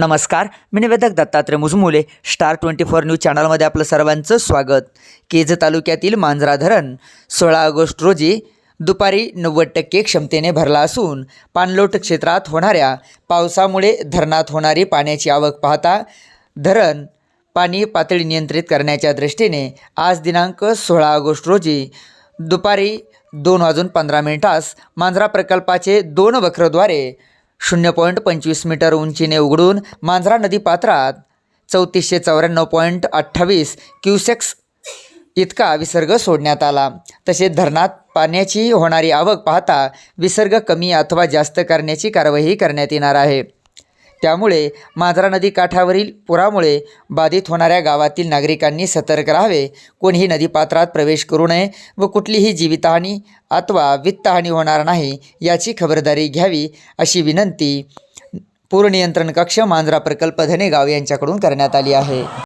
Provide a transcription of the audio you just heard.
नमस्कार मी निवेदक Dattatray Mujmule star twenty four news चॅनलमध्ये आपलं सर्वांचं स्वागत. केज तालुक्यातील मांजरा धरण सोळा ऑगस्ट रोजी दुपारी नव्वद टक्के क्षमतेने भरला असून पाणलोट क्षेत्रात होणाऱ्या पावसामुळे धरणात होणारी पाण्याची आवक पाहता धरण पाणी पातळी नियंत्रित करण्याच्या दृष्टीने आज दिनांक सोळा ऑगस्ट रोजी दुपारी दोन वाजून पंधरा मिनिटास मांजरा प्रकल्पाचे दोन वक्रद्वारे शून्य पॉईंट पंचवीस मीटर उंचीने उघडून मांजरा नदी पात्रात चौतीसशे चौऱ्याण्णव पॉईंट अठ्ठावीस क्युसेक्स इतका विसर्ग सोडण्यात आला. तसेच धरणात पाण्याची होणारी आवक पाहता विसर्ग कमी अथवा जास्त करण्याची कारवाई करण्यात येणार आहे. त्यामुळे मांजरा नदी काठावरील पुरामुळे बाधित होणाऱ्या गावातील नागरिकांनी सतर्क राहावे. कोणीही नदीपात्रात प्रवेश करू नये व कुठलीही जीवितहानी अथवा वित्तहानी होणार नाही याची खबरदारी घ्यावी अशी विनंती पूर नियंत्रण कक्ष मांजरा प्रकल्प धनेगाव यांच्याकडून करण्यात आली आहे.